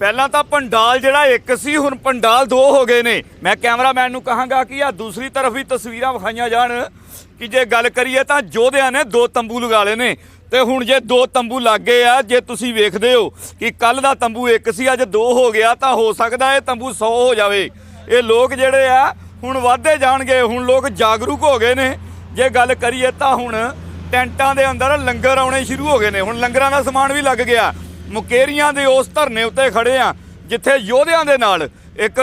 ਪਹਿਲਾਂ ਤਾਂ ਪੰਡਾਲ ਜਿਹੜਾ ਇੱਕ ਸੀ, ਹੁਣ ਪੰਡਾਲ ਦੋ ਹੋ ਗਏ ਨੇ। ਮੈਂ ਕੈਮਰਾਮੈਨ ਨੂੰ ਕਹਾਂਗਾ ਕਿ ਆ ਦੂਸਰੀ ਤਰਫ ਵੀ ਤਸਵੀਰਾਂ ਵਿਖਾਈਆਂ ਜਾਣ। ਕਿ ਜੇ ਗੱਲ ਕਰੀਏ ਤਾਂ ਯੋਧਿਆਂ ਨੇ ਦੋ ਤੰਬੂ ਲਗਾ ਲਏ ਨੇ। ਤੇ ਹੁਣ ਜੇ ਦੋ ਤੰਬੂ ਲੱਗ ਗਏ ਆ, ਜੇ ਤੁਸੀਂ ਵੇਖਦੇ ਹੋ ਕਿ ਕੱਲ ਦਾ ਤੰਬੂ ਇੱਕ ਸੀ, ਅੱਜ ਦੋ ਹੋ ਗਿਆ, ਤਾਂ ਹੋ ਸਕਦਾ ਇਹ ਤੰਬੂ 100 ਹੋ ਜਾਵੇ। ਇਹ ਲੋਕ ਜਿਹੜੇ ਆ, ਹੁਣ ਵੱਧਦੇ ਜਾਣਗੇ, ਹੁਣ ਲੋਕ ਜਾਗਰੂਕ ਹੋ ਗਏ ਨੇ। ਜੇ ਗੱਲ ਕਰੀਏ ਤਾਂ ਹੁਣ ਟੈਂਟਾਂ ਦੇ ਅੰਦਰ ਲੰਗਰ ਆਉਣੇ ਸ਼ੁਰੂ ਹੋ ਗਏ ਨੇ। ਹੁਣ ਲੰਗਰਾਂ ਦਾ ਸਮਾਨ ਵੀ ਲੱਗ ਗਿਆ। ਮੁਕੇਰੀਆਂ ਦੇ ਉਸ ਧਰਨੇ ਉੱਤੇ ਖੜੇ ਆ, ਜਿੱਥੇ ਯੋਧਿਆਂ ਦੇ ਨਾਲ ਇੱਕ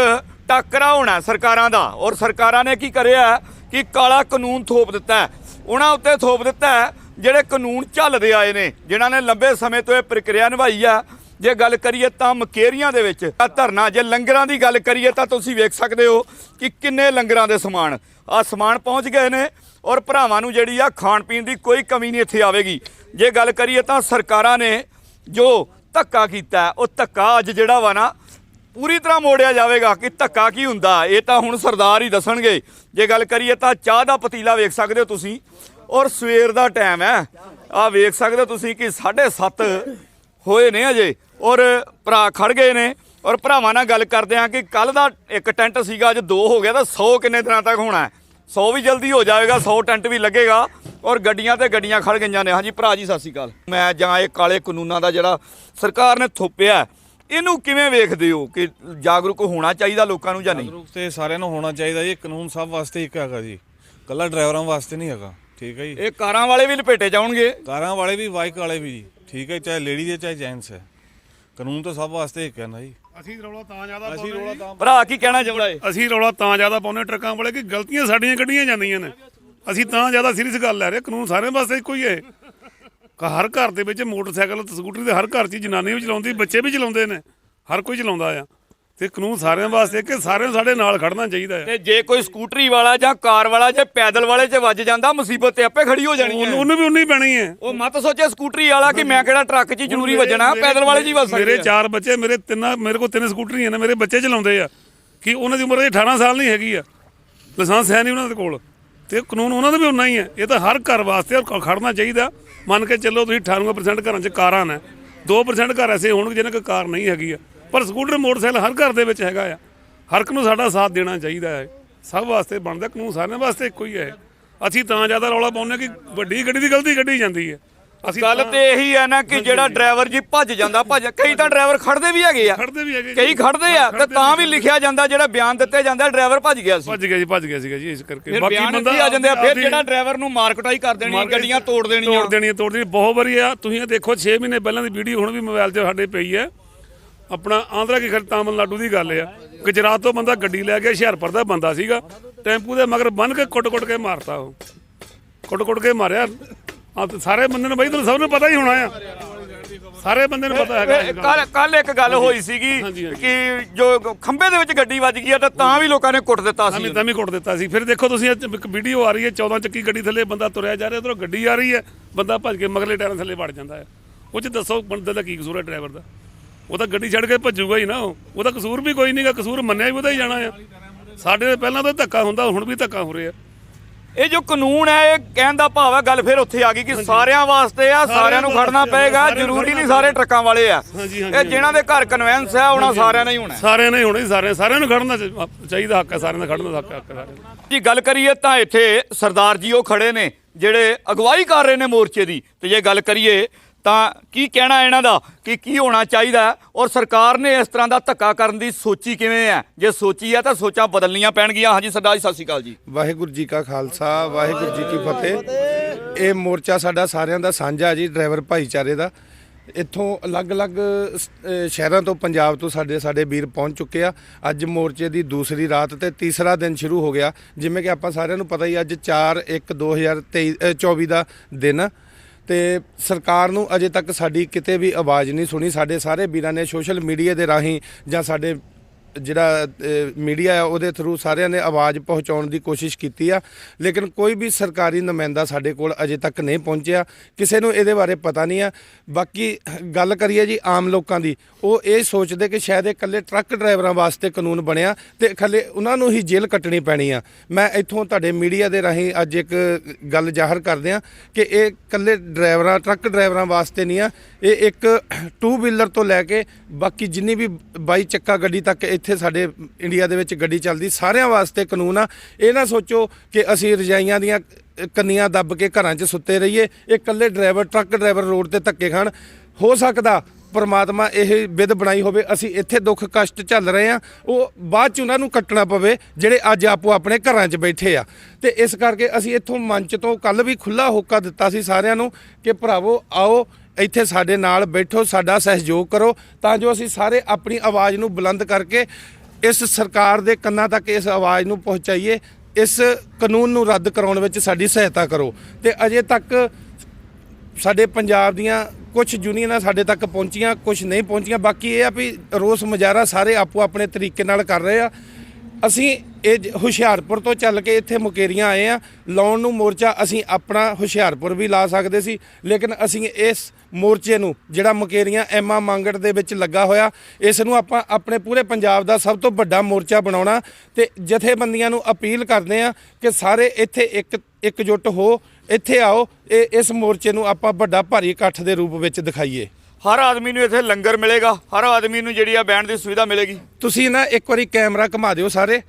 ਟੱਕਰਾ ਹੋਣਾ ਸਰਕਾਰਾਂ ਦਾ। ਔਰ ਸਰਕਾਰਾਂ ਨੇ ਕੀ ਕਰਿਆ ਕਿ ਕਾਲਾ ਕਾਨੂੰਨ ਥੋਪ ਦਿੱਤਾ ਉਹਨਾਂ ਉੱਤੇ ਥੋਪ ਦਿੱਤਾ ਜਿਹੜੇ ਕਾਨੂੰਨ ਚੱਲਦੇ ਆਏ ਨੇ, ਜਿਨ੍ਹਾਂ ਨੇ ਲੰਬੇ ਸਮੇਂ ਤੋਂ ਇਹ ਪ੍ਰਕਿਰਿਆ ਨਿਭਾਈ ਆ। ਜੇ ਗੱਲ ਕਰੀਏ ਤਾਂ ਮਕੇਰੀਆਂ ਦੇ ਵਿੱਚ ਆ ਧਰਨਾ, ਜੇ ਲੰਗਰਾਂ ਦੀ ਗੱਲ ਕਰੀਏ ਤਾਂ ਤੁਸੀਂ ਵੇਖ ਸਕਦੇ ਹੋ ਕਿ ਕਿੰਨੇ ਲੰਗਰਾਂ ਦੇ ਸਮਾਨ। ਆ ਸਮਾਨ ਪਹੁੰਚ ਗਏ ਨੇ, ਔਰ ਭਰਾਵਾਂ ਨੂੰ ਜਿਹੜੀ ਆ ਖਾਣ ਪੀਣ ਦੀ ਕੋਈ ਕਮੀ ਨਹੀਂ ਇੱਥੇ ਆਵੇਗੀ। ਜੇ ਗੱਲ ਕਰੀਏ ਤਾਂ ਸਰਕਾਰਾਂ ਨੇ ਜੋ ਧੱਕਾ ਕੀਤਾ। ਉਹ ਧੱਕਾ ਅੱਜ ਜਿਹੜਾ ਵਾ ਨਾ, ਪੂਰੀ ਤਰ੍ਹਾਂ ਮੋੜਿਆ ਜਾਵੇਗਾ ਕਿ ਧੱਕਾ ਕੀ ਹੁੰਦਾ। ਇਹ ਤਾਂ ਹੁਣ ਸਰਦਾਰ ਹੀ ਦੱਸਣਗੇ। ਜੇ ਗੱਲ ਕਰੀਏ ਤਾਂ ਚਾਹ ਦਾ ਪਤੀਲਾ ਵੇਖ ਸਕਦੇ ਹੋ ਤੁਸੀਂ। ਔਰ ਸਵੇਰ ਦਾ ਟਾਈਮ ਹੈ। ਆ ਵੇਖ ਸਕਦੇ ਹੋ ਤੁਸੀਂ ਕਿ 7:30 ਹੋਏ ਨੇ ਅਜੇ। ਔਰ ਭਰਾ ਖੜ ਗਏ ਨੇ। ਔਰ ਭਰਾਵਾਂ ਨਾਲ ਗੱਲ ਕਰਦੇ ਆ ਕਿ ਕੱਲ ਦਾ ਇੱਕ ਟੈਂਟ ਸੀਗਾ, ਅੱਜ ਦੋ ਹੋ ਗਿਆ, ਤਾਂ 100 ਕਿੰਨੇ ਦਿਨਾਂ ਤੱਕ ਹੋਣਾ ਹੈ। 100 ਵੀ ਜਲਦੀ ਹੋ ਜਾਏਗਾ 100 ਟੈਂਟ ਵੀ ਲੱਗੇਗਾ ਔਰ ਗੱਡੀਆਂ ਤੇ ਗੱਡੀਆਂ ਖੜ ਗਈਆਂ ਨੇ। ਹਾਂਜੀ ਭਰਾ ਜੀ ਸਤਿ ਸ਼੍ਰੀ ਅਕਾਲ। ਮੈਂ ਜਾਂ ਇਹ ਕਾਲੇ ਕਾਨੂੰਨਾਂ ਦਾ ਜਿਹੜਾ ਸਰਕਾਰ ਨੇ ਥੋਪਿਆ ਇਹਨੂੰ ਕਿਵੇਂ ਵੇਖਦੇ ਹੋ ਕਿ ਜਾਗਰੂਕ ਹੋਣਾ ਚਾਹੀਦਾ ਲੋਕਾਂ ਨੂੰ ਜਾਂ ਨਹੀਂ? ਜਾਗਰੂਕ ਤੇ ਸਾਰਿਆਂ ਨੂੰ ਹੋਣਾ ਚਾਹੀਦਾ ਜੀ ਕਾਨੂੰਨ ਸਭ ਵਾਸਤੇ ਇੱਕ ਹੈਗਾ ਜੀ। ਕੱਲਾ ਡਰਾਈਵਰਾਂ ਵਾਸਤੇ ਨਹੀਂ ਹੈਗਾ ਠੀਕ ਹੈ ਜੀ। ਇਹ ਕਾਰਾਂ ਵਾਲੇ ਵੀ ਲਪੇਟੇ ਜਾਣਗੇ। ਕਾਰਾਂ ਵਾਲੇ ਵੀ ਬਾਈਕ ਵਾਲੇ ਵੀ ਜੀ ਠੀਕ ਹੈ ਚਾਹੇ ਲੇਡੀ ਹੈ ਚਾਹੇ ਜੈਂਟਸ ਹੈ। ਕਾਨੂੰਨ ਤਾਂ ਸਭ ਵਾਸਤੇ ਇੱਕ ਹੈ ਨਾ ਜੀ। ਅਸੀਂ ਰੌਲਾ ਤਾਂ ਜ਼ਿਆਦਾ ਅਸੀਂ ਰੋਲਾ ਤਾਂ ਭਰਾ ਕੀ ਕਹਿਣਾ ਚਾਹੁੰਦਾ ਏ ਅਸੀਂ ਰੌਲਾ ਤਾਂ ਜ਼ਿਆਦਾ ਪਾਉਂਦੇ ਟਰੱਕਾਂ ਵਾਲੇ ਕਿ ਗਲਤੀਆਂ ਸਾਡੀਆਂ ਕੱਢੀਆਂ ਜਾਂਦੀਆਂ ਨੇ। ਅਸੀਂ ਤਾਂ ਜ਼ਿਆਦਾ ਸੀਰੀਅਸ ਗੱਲ ਲੈ ਰਹੇ ਕਾਨੂੰਨ ਸਾਰਿਆਂ ਵਾਸਤੇ ਇੱਕੋ ਹੀ ਹੈ। ਕ- ਹਰ ਘਰ ਦੇ ਵਿੱਚ ਮੋਟਰਸਾਈਕਲ ਤੇ ਸਕੂਟਰੀ ਦੇ ਹਰ ਘਰ 'ਚ ਜਨਾਨੀ ਵੀ ਚਲਾਉਂਦੀ ਬੱਚੇ ਵੀ ਚਲਾਉਂਦੇ ਨੇ। ਹਰ ਕੋਈ ਚਲਾਉਂਦਾ ਆ। ਤੇ ਕਾਨੂੰਨ ਸਾਰਿਆਂ ਵਾਸਤੇ ਕਿ ਸਾਰਿਆਂ ਨੂੰ ਸਾਡੇ ਨਾਲ ਖੜਨਾ ਚਾਹੀਦਾ ਹੈ। ਤੇ ਜੇ ਕੋਈ ਸਕੂਟਰੀ ਵਾਲਾ ਜਾਂ ਕਾਰ ਵਾਲਾ ਜੇ ਪੈਦਲ ਵਾਲੇ 'ਚ ਵੱਜ ਜਾਂਦਾ ਮੁਸੀਬਤ ਤੇ ਆਪੇ ਖੜੀ ਹੋ ਜਾਣੀ ਹੈ। ਉਹਨੂੰ ਵੀ ਉਨੀ ਪੈਣੀ ਹੈ। ਉਹ ਮਤ ਸੋਚੇ ਸਕੂਟਰੀ ਵਾਲਾ ਕਿ ਮੈਂ ਕਿਹੜਾ ਟਰੱਕ 'ਚ ਹੀ ਜ਼ਰੂਰੀ ਵੱਜਣਾ ਪੈਦਲ ਵਾਲੇ 'ਚ ਹੀ ਵੱਜ ਸਕਦੇ ਮੇਰੇ। ਚਾਰ ਬੱਚੇ ਮੇਰੇ ਤਿੰਨਾਂ ਮੇਰੇ ਕੋਲ ਤਿੰਨ ਸਕੂਟਰੀਆਂ ਨੇ ਮੇਰੇ ਬੱਚੇ ਚਲਾਉਂਦੇ ਆ। ਕਿ ਉਹਨਾਂ ਦੀ ਉਮਰ ਅਜੇ 18 ਸਾਲ ਨਹੀਂ ਹੈਗੀ ਆ। ਲਾਇਸੈਂਸ ਹੈ ਨਹੀਂ ਉਹਨਾਂ ਦੇ ਕੋਲ। ਤੇ ਕਾਨੂੰਨ ਉਹਨਾਂ ਦਾ ਵੀ ਉਨਾ ਹੀ ਹੈ। ਇਹ ਤਾਂ ਹਰ ਘਰ ਵਾਸਤੇ ਖੜਨਾ ਚਾਹੀਦਾ। ਮੰਨ ਕੇ ਚੱਲੋ ਤੁਸੀਂ 98% ਘਰਾਂ 'ਚ ਕਾਰਾਂ ਨੇ। 2% ਘਰ ਐਸੇ ਹੋਣਗੇ ਜਿਹਨਾਂ ਕੋਲ ਕਾਰ ਨਹੀਂ ਹੈਗੀ ਆ। ਪਰ ਸਕੂਟਰ ਮੋਟਰਸਾਈਕਲ ਹਰ ਘਰ ਦੇ ਵਿੱਚ ਹੈਗਾ ਆ। ਹਰ ਇੱਕ ਨੂੰ ਸਾਡਾ ਸਾਥ ਦੇਣਾ ਚਾਹੀਦਾ ਹੈ। ਸਭ ਵਾਸਤੇ ਬਣਦਾ ਕਾਨੂੰਨ ਸਾਰਿਆਂ ਵਾਸਤੇ ਇੱਕੋ ਹੀ ਹੈ। ਅਸੀਂ ਤਾਂ ਜ਼ਿਆਦਾ ਰੌਲਾ ਪਾਉਂਦੇ ਕਿ ਵੱਡੀ ਗੱਡੀ ਦੀ ਗਲਤੀ ਕੱਢੀ ਜਾਂਦੀ ਹੈ। ਅਸੀਂ ਗੱਲ ਤਾਂ- ਇਹੀ ਹੈ ਨਾ ਕਿ ਜਿਹੜਾ ਡਰਾਈਵਰ ਜੀ ਭੱਜ ਜਾਂਦਾ ਭੱਜ ਕਈ ਤਾਂ ਡਰਾਈਵਰ ਖੜਦੇ ਵੀ ਹੈਗੇ ਆ। ਖੜਦੇ ਵੀ ਹੈਗੇ ਕਈ ਖੜਦੇ ਆ ਤੇ ਤਾਂ ਵੀ ਲਿਖਿਆ ਜਾਂਦਾ ਜਿਹੜਾ ਬਿਆਨ ਦਿੱਤੇ ਜਾਂਦਾ ਡਰਾਈਵਰ ਭੱਜ ਗਿਆ ਸੀ। ਭੱਜ ਗਿਆ ਜੀ ਭੱਜ ਗਿਆ ਸੀਗਾ ਜੀ ਇਸ ਕਰਕੇ। ਬਿਆਨ ਇੱਥੇ ਆ ਜਾਂਦੇ ਆ ਫਿਰ ਜਿਹੜਾ ਡਰਾਈਵਰ ਨੂੰ ਮਾਰ ਕੁਟਾਈ ਕਰ ਦੇਣੀ ਗੱਡੀਆਂ ਤੋੜ ਦੇਣੀਆਂ। ਤੋੜ ਦੇਣੀ ਤੋੜ ਦੇਣੀ ਬਹੁਤ ਵਾਰੀ ਆ ਤੁਸੀਂ ਇਹ ਦੇਖੋ 6 ਮਹੀਨੇ ਪਹਿਲਾਂ ਦੀ ਵੀਡੀਓ ਹੁਣ ਵੀ ਮੋਬਾਈਲ 'ਤੇ ਸਾਡੇ ਪਈ ਹੈ। ਆਪਣਾ ਆਂਧਰਾ ਕੀ ਖਰ ਤਾਮਿਲਨਾਡੂ ਦੀ ਗੱਲ ਆ। ਗੁਜਰਾਤ ਤੋਂ ਬੰਦਾ ਗੱਡੀ ਲੈ ਕੇ ਹੁਸ਼ਿਆਰਪੁਰ ਦਾ ਬੰਦਾ ਸੀਗਾ। ਟੈਂਪੂ ਦੇ ਮਗਰ ਬੰਨ ਕੇ ਕੁੱਟ-ਕੁੱਟ ਕੇ ਮਾਰਤਾ ਉਹ। ਕੁੱਟ-ਕੁੱਟ ਕੇ ਮਾਰਿਆ। ਆ ਤੇ ਸਾਰੇ ਬੰਦੇ ਨੂੰ ਬਈ ਤੁਹਾਨੂੰ ਸਭ ਨੂੰ ਪਤਾ ਹੀ ਹੋਣਾ ਆ। ਸਾਰੇ ਬੰਦੇ ਨੂੰ ਪਤਾ ਹੈਗਾ। ਕੱਲ ਕੱਲ ਇੱਕ ਗੱਲ ਹੋਈ ਸੀਗੀ। ਕਿ ਜੋ ਖੰਭੇ ਦੇ ਵਿੱਚ ਗੱਡੀ ਵੱਜ ਗਈ ਆ ਤਾਂ ਤਾਂ ਵੀ ਲੋਕਾਂ ਨੇ ਕੁੱਟ ਦਿੱਤਾ ਸੀ। ਤਾਂ ਵੀ ਕੁੱਟ ਦਿੱਤਾ ਸੀ। ਫਿਰ ਦੇਖੋ ਤੁਸੀਂ ਇੱਕ ਵੀਡੀਓ ਆ ਰਹੀ ਹੈ 14 ਚੱਕੀ ਗੱਡੀ ਥੱਲੇ ਬੰਦਾ ਤੁਰਿਆ ਜਾ ਰਿਹਾ ਉਧਰੋਂ ਗੱਡੀ ਆ ਰਹੀ ਹੈ ਬੰਦਾ ਭੱਜ ਕੇ ਮਗਲੇ ਟਾਇਰਾਂ ਥੱਲੇ ਵੜ ਜਾਂਦਾ ਹੈ। ਉਹ ਚ ਦੱਸੋ ਬੰਦੇ ਦਾ ਕੀ ਕਸੂਰ ਹੈ ਡਰਾਈਵਰ ਦਾ? ਉਹ ਤਾਂ ਗੱਡੀ ਛੱਡ ਕੇ ਭੱਜੂਗਾ ਹੀ ਨਾ ਉਹ। ਉਹਦਾ ਕਸੂਰ ਵੀ ਕੋਈ ਨਹੀਂਗਾ ਕਸੂਰ ਮੰਨਿਆ ਵੀ ਉਹਦਾ ਹੀ ਜਾਣਾ ਆ। ਸਾਡੇ ਤੇ ਪਹਿਲਾਂ ਤਾਂ ਧੱਕਾ ਹੁੰਦਾ ਹੁਣ ਵੀ ਧੱਕਾ ਹੋ ਰਿਹਾ। ਇਹ ਜੋ ਕਾਨੂੰਨ ਹੈ ਇਹ ਕਹਿਣ ਦਾ ਭਾਵ ਹੈ ਗੱਲ ਫਿਰ ਉੱਥੇ ਆ ਗਈ ਕਿ ਸਾਰਿਆਂ ਵਾਸਤੇ ਆ ਸਾਰਿਆਂ ਨੂੰ ਖੜਨਾ ਪਏਗਾ ਜ਼ਰੂਰੀ ਨਹੀਂ ਸਾਰੇ ਟਰੱਕਾਂ ਵਾਲੇ ਆ। ਇਹ ਜਿਨ੍ਹਾਂ ਦੇ ਘਰ ਕਨਵੈਂਸ ਹੈ ਉਹਨਾਂ ਸਾਰਿਆਂ ਨੇ ਹੀ ਹੋਣਾ। ਸਾਰਿਆਂ ਨੇ ਹੋਣਾ ਹੀ ਸਾਰਿਆਂ ਸਾਰਿਆਂ ਨੂੰ ਖੜਨਾ ਚਾਹੀ- ਚਾਹੀਦਾ ਹੱਕ ਹੈ ਸਾਰਿਆਂ ਦਾ ਖੜਨ ਦਾ ਹੱਕ ਹੈ ਸਾਰਿਆਂ ਜੀ ਗੱਲ ਕਰੀਏ ਤਾਂ ਇੱਥੇ ਸਰਦਾਰ ਜੀ ਉਹ ਖੜੇ ਨੇ ਜਿਹੜੇ ਅਗਵਾਈ ਕਰ ਰਹੇ ਨੇ ਮੋਰਚੇ ਦੀ। ਤੇ ਜੇ ਗੱਲ ਕਰੀਏ ਤਾਂ ਕੀ ਕਹਿਣਾ ਇਹਨਾਂ ਦਾ? ਕਿ ਕੀ ਹੋਣਾ ਚਾਹੀਦਾ? ਔਰ ਸਰਕਾਰ ਨੇ ਇਸ ਤਰ੍ਹਾਂ ਦਾ ਧੱਕਾ ਕਰਨ ਦੀ ਸੋਚੀ ਕਿਵੇਂ ਹੈ? ਜੇ ਸੋਚੀ ਹੈ ਤਾਂ ਸੋਚਾਂ ਬਦਲਣੀਆਂ ਪੈਣਗੀਆਂ। ਹਾਂਜੀ ਸਰਦਾਰ ਜੀ, ਸਤਿ ਸ਼੍ਰੀ ਅਕਾਲ ਜੀ। ਵਾਹਿਗੁਰੂ ਜੀ ਕਾ ਖਾਲਸਾ, ਵਾਹਿਗੁਰੂ ਜੀ ਕੀ ਫਤਿਹ। ਇਹ ਮੋਰਚਾ ਸਾਡਾ ਸਾਰਿਆਂ ਦਾ ਸਾਂਝਾ ਜੀ, ਡਰਾਈਵਰ ਭਾਈਚਾਰੇ ਦਾ। ਇੱਥੋਂ ਅਲੱਗ-ਅਲੱਗ, ਸ- ਸ਼ਹਿਰਾਂ ਤੋਂ ਪੰਜਾਬ ਤੋਂ ਸਾਡੇ ਸਾਡੇ ਵੀਰ ਪਹੁੰਚ ਚੁੱਕੇ ਆ। ਅੱਜ ਮੋਰਚੇ ਦੀ ਦੂਸਰੀ ਰਾਤ ਤੇ ਤੀਸਰਾ ਦਿਨ ਸ਼ੁਰੂ ਹੋ ਗਿਆ। ਜਿਵੇਂ ਕਿ ਆਪਾਂ ਸਾਰਿਆਂ ਨੂੰ ਪਤਾ ਹੀ ਅੱਜ 4 1 2023 ਅਹ 24 ਦਾ ਦਿਨ ਤੇ ਸਰਕਾਰ ਨੂੰ ਅਜੇ ਤੱਕ ਸਾਡੀ ਕਿਤੇ ਵੀ ਆਵਾਜ਼ ਨਹੀਂ ਸੁਣੀ। ਸਾਡੇ ਸਾਰੇ ਵੀਰਾਂ ਨੇ ਸੋਸ਼ਲ ਮੀਡੀਆ ਦੇ ਰਾਹੀਂ ਜਾਂ ਸਾਡੇ ਜਿਹੜਾ ਮੀਡੀਆ ਆ, ਉਹਦੇ ਥਰੂ ਸਾਰਿਆਂ ਨੇ ਆਵਾਜ਼ ਪਹੁੰਚਾਉਣ ਦੀ ਕੋਸ਼ਿਸ਼ ਕੀਤੀ ਆ। ਲੇਕਿਨ ਕੋਈ ਵੀ ਸਰਕਾਰੀ ਨੁਮਾਇੰਦਾ ਸਾਡੇ ਕੋਲ ਅਜੇ ਤੱਕ ਨਹੀਂ ਪਹੁੰਚਿਆ। ਕਿਸੇ ਨੂੰ ਇਹਦੇ ਬਾਰੇ ਪਤਾ ਨਹੀਂ ਆ। ਬਾਕੀ ਗੱਲ ਕਰੀਏ ਜੀ ਆਮ ਲੋਕਾਂ ਦੀ, ਉਹ ਇਹ ਸੋਚਦੇ ਕਿ ਸ਼ਾਇਦ ਇਹ ਇਕੱਲੇ ਟਰੱਕ ਡਰਾਈਵਰਾਂ ਵਾਸਤੇ ਕਾਨੂੰਨ ਬਣਿਆ ਤੇ ਇਕੱਲੇ ਉਹਨਾਂ ਨੂੰ ਹੀ ਜੇਲ੍ਹ ਕੱਟਣੀ ਪੈਣੀ ਆ। ਮੈਂ ਇੱਥੋਂ ਤੁਹਾਡੇ ਮੀਡੀਆ ਦੇ ਰਾਹੀਂ ਅੱਜ ਇੱਕ ਗੱਲ ਜ਼ਾਹਰ ਕਰਦੇ ਆ ਕਿ ਇਹ ਇਕੱਲੇ ਡਰਾਈਵਰਾਂ, ਟਰੱਕ ਡਰਾਈਵਰਾਂ ਵਾਸਤੇ ਨਹੀਂ ਆ। ਇਹ ਇੱਕ ਟੂ ਵੀਲਰ ਤੋਂ ਲੈ ਕੇ ਬਾਕੀ ਜਿੰਨੀ ਵੀ ਬਾਈ ਚੱਕਾ ਗੱਡੀ ਤੱਕ ਇਹ ਇੱਥੇ ਸਾਡੇ ਇੰਡੀਆ ਦੇ ਵਿੱਚ ਗੱਡੀ ਚੱਲਦੀ, ਸਾਰਿਆਂ ਵਾਸਤੇ ਕਾਨੂੰਨ ਆ। ਇਹ ਨਾ ਸੋਚੋ ਕਿ ਅਸੀਂ ਰਜਾਈਆਂ ਦੀਆਂ ਕੰਨੀਆਂ ਦੱਬ ਕੇ ਘਰਾਂ 'ਚ ਸੁੱਤੇ ਰਹੀਏ, ਇਹ ਇਕੱਲੇ ਡਰਾਈਵਰ, ਟਰੱਕ ਡਰਾਈਵਰ ਰੋਡ ਤੇ ਧੱਕੇ ਖਾਣ। ਹੋ ਸਕਦਾ ਪਰਮਾਤਮਾ ਇਹ ਵਿਧ ਬਣਾਈ ਹੋਵੇ, ਅਸੀਂ ਇੱਥੇ ਦੁੱਖ ਕਸ਼ਟ ਝੱਲ ਰਹੇ ਆ ਉਹ ਬਾਅਦ ਚ ਉਹਨਾਂ ਨੂੰ ਕੱਟਣਾ ਪਵੇ, ਜਿਹੜੇ ਅੱਜ ਆਪੋ ਆਪਣੇ ਘਰਾਂ 'ਚ ਬੈਠੇ ਆ। ਤੇ ਇਸ ਕਰਕੇ ਅਸੀਂ ਇੱਥੋਂ ਮੰਚ ਤੋਂ ਕੱਲ ਵੀ ਖੁੱਲਾ ਹੋਕਾ ਦਿੱਤਾ ਸੀ ਸਾਰਿਆਂ ਨੂੰ ਕਿ ਭਰਾਵੋ, ਆਓ ਇੱਥੇ ਸਾਡੇ ਨਾਲ ਬੈਠੋ, ਸਾਡਾ ਸਹਿਯੋਗ ਕਰੋ, ਤਾਂ ਜੋ ਅਸੀਂ ਸਾਰੇ ਆਪਣੀ ਆਵਾਜ਼ ਨੂੰ ਬੁਲੰਦ ਕਰਕੇ ਇਸ ਸਰਕਾਰ ਦੇ ਕੰਨਾਂ ਤੱਕ ਇਸ ਆਵਾਜ਼ ਨੂੰ ਪਹੁੰਚਾਈਏ, ਇਸ ਕਾਨੂੰਨ ਨੂੰ ਰੱਦ ਕਰਾਉਣ ਵਿੱਚ ਸਾਡੀ ਸਹਾਇਤਾ ਕਰੋ। ਤੇ ਅਜੇ ਤੱਕ ਸਾਡੇ ਪੰਜਾਬ ਦੀਆਂ ਕੁਝ ਯੂਨੀਅਨਾਂ ਸਾਡੇ ਤੱਕ ਪਹੁੰਚੀਆਂ ਕੁਝ ਨਹੀਂ ਪਹੁੰਚੀਆਂ, ਬਾਕੀ ਇਹ ਆ ਵੀ ਰੋਸ ਮੁਜ਼ਾਹਰਾ ਸਾਰੇ ਆਪੋ ਆਪਣੇ ਤਰੀਕੇ ਨਾਲ ਕਰ ਰਹੇ ਆ। ਅਸੀਂ ਇਹ ਜ- ਹੁਸ਼ਿਆਰਪੁਰ ਤੋਂ ਚੱਲ ਕੇ ਇੱਥੇ ਮੁਕੇਰੀਆਂ ਆਏ ਆ। ਲਾਉਣ ਨੂੰ ਮੋਰਚਾ ਅਸੀਂ ਆਪਣਾ ਹੁਸ਼ਿਆਰਪੁਰ ਵੀ ਲਾ ਸਕਦੇ ਸੀ, ਲੇਕਿਨ ਅਸੀਂ ਇਸ ਮੋਰਚੇ ਨੂੰ, ਜਿਹੜਾ ਮੁਕੇਰੀਆਂ ਐਮਾ ਮੰਗੜ ਦੇ ਵਿੱਚ ਲੱਗਾ ਹੋਇਆ, ਇਸ ਨੂੰ ਆਪਾਂ ਆਪਣੇ ਪੂਰੇ ਪੰਜਾਬ ਦਾ ਸਭ ਤੋਂ ਵੱਡਾ ਮੋਰਚਾ ਬਣਾਉਣਾ ਤੇ ਜਥੇਬੰਦੀਆਂ ਨੂੰ ਅਪੀਲ ਕਰਦੇ ਆ ਕਿ ਸਾਰੇ ਇੱਥੇ ਇੱਕ, ਇਕਜੁੱਟ ਹੋ, ਇੱਥੇ ਆਓ, ਇਹ ਇਸ ਮੋਰਚੇ ਨੂੰ ਆਪਾਂ ਵੱਡਾ ਭਾਰੀ ਇਕੱਠ ਦੇ ਰੂਪ ਵਿੱਚ ਦਿਖਾਈਏ। ਹਰ ਆਦਮੀ ਨੂੰ ਇੱਥੇ ਲੰਗਰ ਮਿਲੇਗਾ, ਹਰ ਆਦਮੀ ਨੂੰ ਜਿਹੜੀ ਆ ਬਹਿਣ ਦੀ ਸੁਵਿਧਾ ਮਿਲੇਗੀ। ਤੁਸੀਂ ਨਾ ਇੱਕ ਵਾਰੀ ਕੈਮਰਾ ਘੁਮਾ ਦਿਓ ਸਾਰੇ।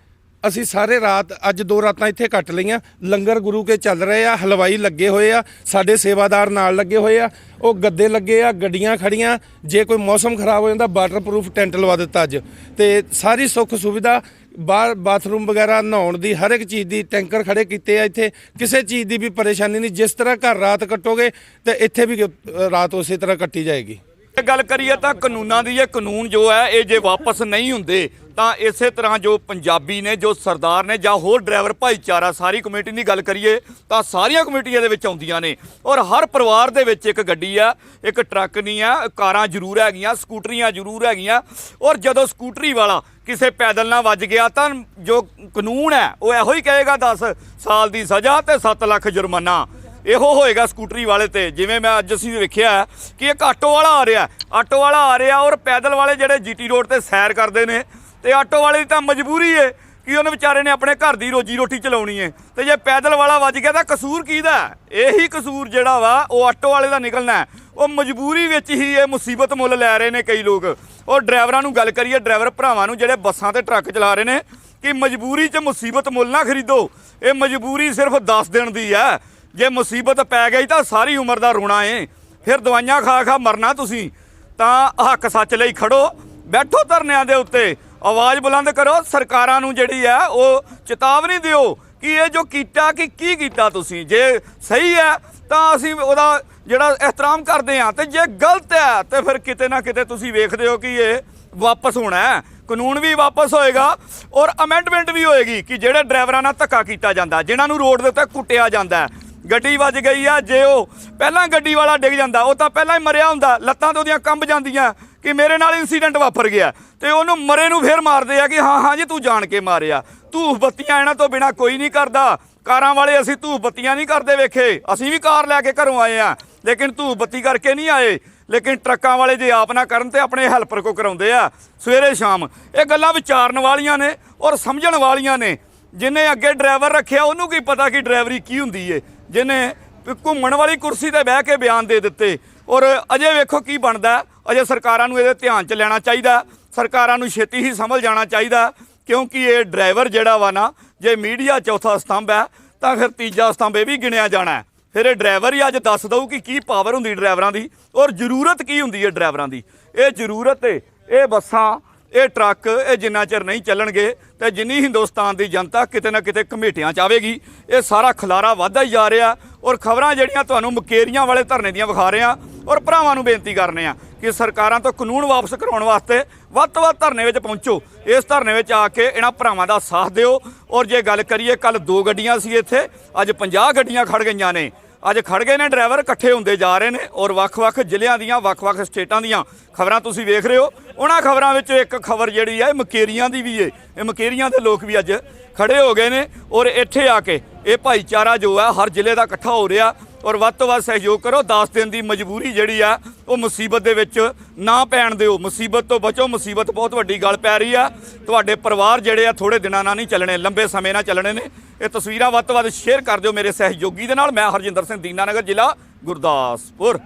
ਅਸੀਂ ਸਾਰੇ ਰਾਤ, ਅੱਜ ਦੋ ਰਾਤਾਂ ਇੱਥੇ ਕੱਟ ਲਈਆਂ। ਲੰਗਰ ਗੁਰੂ ਕੇ ਚੱਲ ਰਹੇ ਆ, ਹਲਵਾਈ ਲੱਗੇ ਹੋਏ ਆ, ਸਾਡੇ ਸੇਵਾਦਾਰ ਨਾਲ ਲੱਗੇ ਹੋਏ ਆ। ਉਹ ਗੱਦੇ ਲੱਗੇ ਆ, ਗੱਡੀਆਂ ਖੜੀਆਂ। ਜੇ ਕੋਈ ਮੌਸਮ ਖਰਾਬ ਹੋ ਜਾਂਦਾ ਵਾਟਰਪ੍ਰੂਫ ਟੈਂਟ ਲਵਾ ਦਿੱਤਾ ਅੱਜ। ਤੇ ਸਾਰੀ ਸੁੱਖ ਸੁਵਿਧਾ, ਬਾਹਰ ਬਾਥਰੂਮ ਵਗੈਰਾ ਨਹਾਉਣ ਦੀ, ਹਰ ਇੱਕ ਚੀਜ਼ ਦੀ ਟੈਂਕਰ ਖੜੇ ਕੀਤੇ ਆ ਇੱਥੇ। ਕਿਸੇ ਚੀਜ਼ ਦੀ ਵੀ ਪਰੇਸ਼ਾਨੀ ਨਹੀਂ। ਜਿਸ ਤਰ੍ਹਾਂ ਘਰ ਰਾਤ ਕੱਟੋਗੇ, ਤੇ ਇੱਥੇ ਵੀ ਰਾਤ ਉਸੇ ਤਰ੍ਹਾਂ ਕੱਟੀ ਜਾਏਗੀ। ਇਹ ਗੱਲ ਕਰੀਏ ਤਾਂ ਕਾਨੂੰਨਾਂ ਦੀ, ਇਹ ਕਾਨੂੰਨ ਜੋ ਹੈ, ਇਹ ਜੇ ਵਾਪਸ ਨਹੀਂ ਹੁੰਦੇ, ਤਾਂ ਇਸੇ ਤਰ੍ਹਾਂ ਜੋ ਪੰਜਾਬੀ ਨੇ, ਜੋ ਸਰਦਾਰ ਨੇ ਜਾਂ ਹੋਰ ਡਰਾਈਵਰ ਭਾਈਚਾਰਾ, ਸਾਰੀ ਕਮੇਟੀ ਦੀ ਗੱਲ ਕਰੀਏ, ਤਾਂ ਸਾਰੀਆਂ ਕਮੇਟੀਆਂ ਦੇ ਵਿੱਚ ਆਉਂਦੀਆਂ ਨੇ। ਔਰ ਹਰ ਪਰਿਵਾਰ ਦੇ ਵਿੱਚ ਇੱਕ ਗੱਡੀ ਆ, ਇੱਕ ਟਰੱਕ ਨਹੀਂ ਆ, ਕਾਰਾਂ ਜ਼ਰੂਰ ਹੈਗੀਆਂ, ਸਕੂਟਰੀਆਂ ਜ਼ਰੂਰ ਹੈਗੀਆਂ। ਔਰ ਜਦੋਂ ਸਕੂਟਰੀ ਵਾਲਾ ਕਿਸੇ ਪੈਦਲ ਨਾਲ ਵੱਜ ਗਿਆ, ਤਾਂ ਜੋ ਕਾਨੂੰਨ ਹੈ, ਉਹ ਇਹੋ ਹੀ ਕਹੇਗਾ 10 ਸਾਲ ਦੀ ਸਜ਼ਾ ਤੇ 7 ਲੱਖ ਜੁਰਮਾਨਾ। ਇਹੋ ਹੋਏਗਾ ਸਕੂਟਰੀ ਵਾਲੇ ਤੇ, ਜਿਵੇਂ ਮੈਂ ਅੱਜ ਅਸੀਂ ਵੇਖਿਆ ਕਿ ਇੱਕ ਆਟੋ ਵਾਲਾ ਆ ਰਿਹਾ, ਆਟੋ ਵਾਲਾ ਆ ਰਿਹਾ ਔਰ ਪੈਦਲ ਵਾਲੇ ਜਿਹੜੇ ਜੀਟੀ ਰੋਡ ਤੇ ਸੈਰ ਕਰਦੇ ਨੇ, ਤੇ ਆਟੋ ਵਾਲੇ ਦੀ ਤਾਂ ਮਜਬੂਰੀ ਏ ਕਿ ਉਹਨੇ ਵਿਚਾਰੇ ਨੇ ਆਪਣੇ ਘਰ ਦੀ ਰੋਜੀ ਰੋਟੀ ਚਲਾਉਣੀ ਏ। ਤੇ ਜੇ ਪੈਦਲ ਵਾਲਾ ਵੱਜ ਗਿਆ ਤਾਂ ਕਸੂਰ ਕਿਹਦਾ ਹੈ? ਇਹੀ ਕਸੂਰ ਜਿਹੜਾ ਵਾ, ਉਹ ਆਟੋ ਵਾਲੇ ਦਾ ਨਿਕਲਣਾ ਉਹ ਮਜਬੂਰੀ ਵਿੱਚ ਹੀ ਇਹ ਮੁਸੀਬਤ ਮੁੱਲ ਲੈ ਰਹੇ ਨੇ ਕਈ ਲੋਕ। ਉਹ ਡਰਾਈਵਰਾਂ ਨੂੰ ਗੱਲ ਕਰੀਏ, ਡਰਾਈਵਰ ਭਰਾਵਾਂ ਨੂੰ ਜਿਹੜੇ ਬੱਸਾਂ ਤੇ ਟਰੱਕ ਚਲਾ ਰਹੇ ਨੇ, ਕਿ ਮਜਬੂਰੀ 'ਚ ਮੁਸੀਬਤ ਮੁੱਲ ਨਾ ਖਰੀਦੋ। ਇਹ ਮਜਬੂਰੀ ਸਿਰਫ 10 ਦਿਨ ਦੀ ਹੈ। ਜੇ ਮੁਸੀਬਤ ਪੈ ਗਈ ਤਾਂ ਸਾਰੀ ਉਮਰ ਦਾ ਰੋਣਾ ਏ। ਫਿਰ ਦਵਾਈਆਂ ਖਾ ਖਾ ਮਰਨਾ ਤੁਸੀਂ। ਤਾਂ ਹੱਕ ਸੱਚ ਲਈ ਖੜੋ। ਬੈਠੋ ਧਰਨਿਆਂ ਦੇ ਉੱਤੇ। ਆਵਾਜ਼ ਬੁਲੰਦ ਕਰੋ। ਸਰਕਾਰਾਂ ਨੂੰ ਜਿਹੜੀ ਹੈ ਉਹ ਚੇਤਾਵਨੀ ਦਿਓ ਕਿ ਇਹ ਜੋ ਕੀਤਾ, ਕਿ ਕੀ ਕੀਤਾ ਤੁਸੀਂ। ਜੇ ਸਹੀ ਹੈ, ਤਾਂ ਅਸੀਂ ਉਹਦਾ ਜਿਹੜਾ ਇਹਤਰਾਮ ਕਰਦੇ ਹਾਂ। ਤੇ ਜੇ ਗਲਤ ਹੈ, ਤੇ ਫਿਰ ਕਿਤੇ ਨਾ ਕਿਤੇ ਤੁਸੀਂ ਵੇਖਦੇ ਹੋ ਕਿ ਇਹ ਵਾਪਸ ਹੋਣਾ ਹੈ। ਕਾਨੂੰਨ ਵੀ ਵਾਪਸ ਹੋਏਗਾ ਔਰ ਅਮੈਂਡਮੈਂਟ ਵੀ ਹੋਏਗੀ ਕਿ ਜਿਹੜੇ ਡਰਾਈਵਰਾਂ ਨਾਲ ਧੱਕਾ ਕੀਤਾ ਜਾਂਦਾ, ਜਿਨ੍ਹਾਂ ਨੂੰ ਰੋਡ ਦੇ ਉੱਤੇ ਕੁੱਟਿਆ ਜਾਂਦਾ ਗੱਡੀ ਵੱਜ ਗਈ ਆ, ਜੇ ਉਹ ਪਹਿਲਾਂ ਗੱਡੀ ਵਾਲਾ ਡਿੱਗ ਜਾਂਦਾ, ਉਹ ਤਾਂ ਪਹਿਲਾਂ ਹੀ ਮਰਿਆ ਹੁੰਦਾ। ਲੱਤਾਂ ਤੋਂ ਉਹਦੀਆਂ ਕੰਬ ਜਾਂਦੀਆਂ ਕਿ ਮੇਰੇ ਨਾਲ ਇਨਸੀਡੈਂਟ ਵਾਪਰ ਗਿਆ। ਤੇ ਉਹਨੂੰ ਮਰੇ ਨੂੰ ਫੇਰ ਮਾਰਦੇ ਆ ਕਿ ਹਾਂ ਹਾਂ ਜੀ, ਤੂੰ ਜਾਣ ਕੇ ਮਾਰਿਆ। ਧੂਫ ਬੱਤੀਆਂ ਇਹਨਾਂ ਤੋਂ ਬਿਨਾ ਕੋਈ ਨਹੀਂ ਕਰਦਾ। ਕਾਰਾਂ ਵਾਲੇ ਅਸੀਂ ਧੂਫ ਬੱਤੀਆਂ ਨਹੀਂ ਕਰਦੇ ਵੇਖੇ। ਅਸੀਂ ਵੀ ਕਾਰ ਲੈ ਕੇ ਘਰੋਂ ਆਏ ਆ। ਲੇਕਿਨ ਧੂਫ ਬੱਤੀ ਕਰਕੇ ਨਹੀਂ ਆਏ। ਲੇਕਿਨ ਟਰੱਕਾਂ ਵਾਲੇ ਜੇ ਆਪ ਨਾ ਕਰਨ ਤੇ ਆਪਣੇ ਹੈਲਪਰ ਕੋ ਕਰਾਉਂਦੇ ਆ। ਸਵੇਰੇ ਸ਼ਾਮ ਇਹ ਗੱਲਾਂ ਵਿਚਾਰਨ ਵਾਲੀਆਂ ਨੇ ਔਰ ਸਮਝਣ ਵਾਲੀਆਂ ਨੇ। ਜਿਨੇ ਅੱਗੇ ਡਰਾਈਵਰ ਰੱਖਿਆ, ਉਹਨੂੰ ਕੀ ਪਤਾ ਕਿ ਡਰਾਈਵਰੀ ਕੀ ਹੁੰਦੀ ਏ। ਜਿਨੇ ਘੁੰਮਣ ਵਾਲੀ ਕੁਰਸੀ ਤੇ ਬਹਿ ਕੇ ਬਿਆਨ ਦੇ ਦਿੱਤੇ। ਔਰ ਅਜੇ ਵੇਖੋ ਕੀ ਬਣਦਾ। ਅਜੇ ਸਰਕਾਰਾਂ ਨੂੰ ਇਹਦੇ ਧਿਆਨ 'ਚ ਲੈਣਾ ਚਾਹੀਦਾ। ਸਰਕਾਰਾਂ ਨੂੰ ਛੇਤੀ ਹੀ ਸਮਝ ਜਾਣਾ ਚਾਹੀਦਾ। ਕਿਉਂਕਿ ਇਹ ਡਰਾਈਵਰ ਜਿਹੜਾ ਵਾ ਨਾ, ਜੇ ਮੀਡੀਆ ਚੌਥਾ ਸਤੰਭ ਹੈ, ਤਾਂ ਫਿਰ ਤੀਜਾ ਸਤੰਭ ਇਹ ਵੀ ਗਿਣਿਆ ਜਾਣਾ ਫਿਰ ਇਹ ਡਰਾਈਵਰ ਹੀ ਅੱਜ ਦੱਸ ਦਊ ਕਿ ਕੀ ਪਾਵਰ ਹੁੰਦੀ ਡਰਾਈਵਰਾਂ ਦੀ। ਔਰ ਜ਼ਰੂਰਤ ਕੀ ਹੁੰਦੀ ਹੈ ਡਰਾਈਵਰਾਂ ਦੀ। ਇਹ ਜ਼ਰੂਰਤ ਏ, ਇਹ ਬੱਸਾਂ ਇਹ ਟਰੱਕ ਇਹ ਜਿੰਨਾ ਚਿਰ ਨਹੀਂ ਚੱਲਣਗੇ ਤੇ ਜਿੰਨੀ ਹਿੰਦੁਸਤਾਨ ਦੀ ਜਨਤਾ ਕਿਤੇ ਨਾ ਕਿਤੇ ਕਮੇਟੀਆਂ ਚ ਆਵੇਗੀ, ਇਹ ਸਾਰਾ ਖਲਾਰਾ ਵੱਧਦਾ ਹੀ ਜਾ ਰਿਹਾ ਔਰ ਖਬਰਾਂ ਜਿਹੜੀਆਂ ਤੁਹਾਨੂੰ ਮਕੇਰੀਆਂ ਵਾਲੇ ਧਰਨੇ ਦੀਆਂ ਵਿਖਾ ਰਹੇ ਆ ਔਰ ਭਰਾਵਾਂ ਨੂੰ ਬੇਨਤੀ ਕਰਨੇ ਆ ਕਿ ਸਰਕਾਰਾਂ ਤੋਂ ਕਾਨੂੰਨ ਵਾਪਸ ਕਰਾਉਣ ਵਾਸਤੇ ਵੱਧ ਤੋਂ ਵੱਧ ਧਰਨੇ ਵਿੱਚ ਪਹੁੰਚੋ। ਇਸ ਧਰਨੇ ਵਿੱਚ ਆ ਕੇ ਇਹਨਾਂ ਭਰਾਵਾਂ ਦਾ ਸਾਥ ਦਿਓ ਔਰ ਜੇ ਗੱਲ ਕਰੀਏ ਕੱਲ ਦੋ ਗੱਡੀਆਂ ਸੀ ਇੱਥੇ, ਅੱਜ 50 ਗੱਡੀਆਂ ਖੜ ਗਈਆਂ ਨੇ। ਅੱਜ ਖੜ ਗਏ ਨੇ ਡਰਾਈਵਰ, ਇਕੱਠੇ ਹੁੰਦੇ ਜਾ ਰਹੇ ਨੇ ਔਰ ਵੱਖ-ਵੱਖ ਜ਼ਿਲ੍ਹਿਆਂ ਦੀਆਂ, ਵੱਖ-ਵੱਖ ਸਟੇਟਾਂ ਦੀਆਂ ਖਬਰਾਂ ਤੁਸੀਂ ਵੇਖ ਰਹੇ ਹੋ। ਉਹਨਾਂ ਖਬਰਾਂ ਵਿੱਚ ਇੱਕ ਖਬਰ ਜਿਹੜੀ ਹੈ ਮਕੇਰੀਆਂ ਦੀ ਵੀ ਏ। ਇਹ ਮਕੇਰੀਆਂ ਦੇ ਲੋਕ ਵੀ ਅੱਜ ਖੜੇ ਹੋ ਗਏ ਨੇ ਔਰ ਇੱਥੇ ਆ ਕੇ ਇਹ ਭਾਈਚਾਰਾ ਜੋ ਹੈ ਹਰ ਜ਼ਿਲ੍ਹੇ ਦਾ ਇਕੱਠਾ ਹੋ ਰਿਹਾ ਔਰ ਵੱਧ ਤੋਂ ਵੱਧ ਸਹਿਯੋਗ ਕਰੋ। 10 ਦਿਨ ਦੀ ਮਜਬੂਰੀ ਜਿਹੜੀ ਆ, ਉਹ ਮੁਸੀਬਤ ਦੇ ਵਿੱਚ ਨਾ ਪੈਣ ਦਿਓ। ਮੁਸੀਬਤ ਤੋਂ ਬਚੋ। ਮੁਸੀਬਤ ਬਹੁਤ ਵੱਡੀ ਗੱਲ ਪੈ ਰਹੀ ਆ। ਤੁਹਾਡੇ ਪਰਿਵਾਰ ਜਿਹੜੇ ਆ ਥੋੜੇ ਦਿਨਾਂ ਨਾਲ ਨਹੀਂ ਚੱਲਣੇ, ਲੰਬੇ ਸਮੇਂ ਨਾਲ ਚੱਲਣੇ ਨੇ। ਇਹ ਤਸਵੀਰਾਂ ਵੱਧ ਤੋਂ ਵੱਧ ਸ਼ੇਅਰ ਕਰ ਦਿਓ ਮੇਰੇ ਸਹਿਯੋਗੀ ਦੇ ਨਾਲ। ਮੈਂ ਹਰਜਿੰਦਰ ਸਿੰਘ ਦੀਨਾਨਗਰ ਜ਼ਿਲ੍ਹਾ ਗੁਰਦਾਸਪੁਰ।